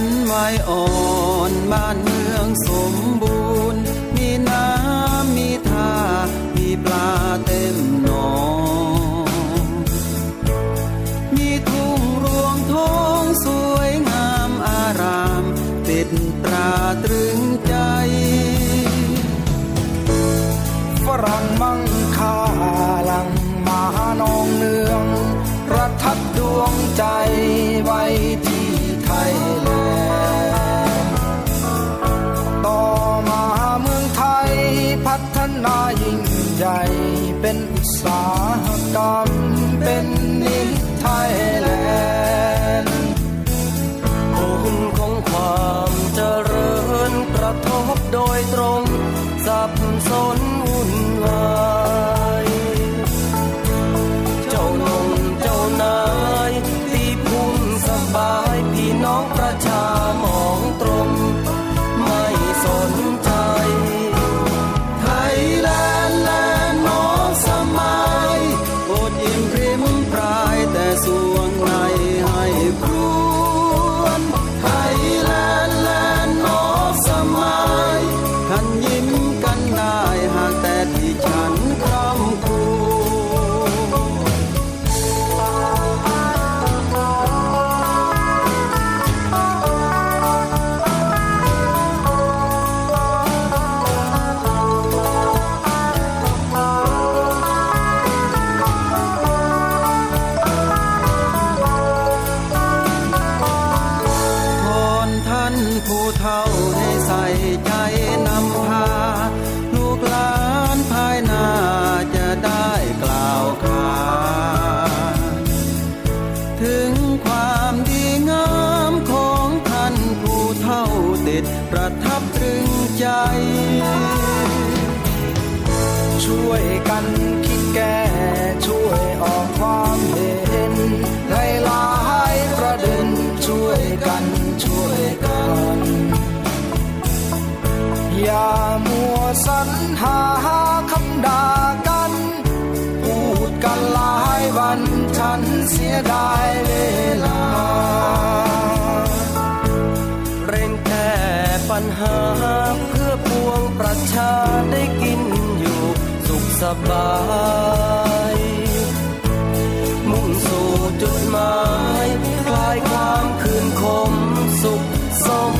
นไม้อ่อนบ้านเมืองสมบูรณ์ เป็นอุตสาหกรรมเป็นนิทไทยแลนด์คนของความเจริญกระทบโดยตรงสับสน ที่ฉันคร่ำครวญพรท่านผู้เฒ่าให้ใส่ใจ ตประทับตรึงใจ ช่วยกันคิดแก้ช่วยออกความเห็นในหลายประเด็นช่วยกันช่วยกัน อย่ามัวสรรหาคำด่ากัน พูดกันหลายวันฉันเสียดายเวลา ปัญหาเพื่อปวงประชาได้กินอยู่สุขสบาย มุ่งสู่จุดหมายคลายความคืนคมสุขสม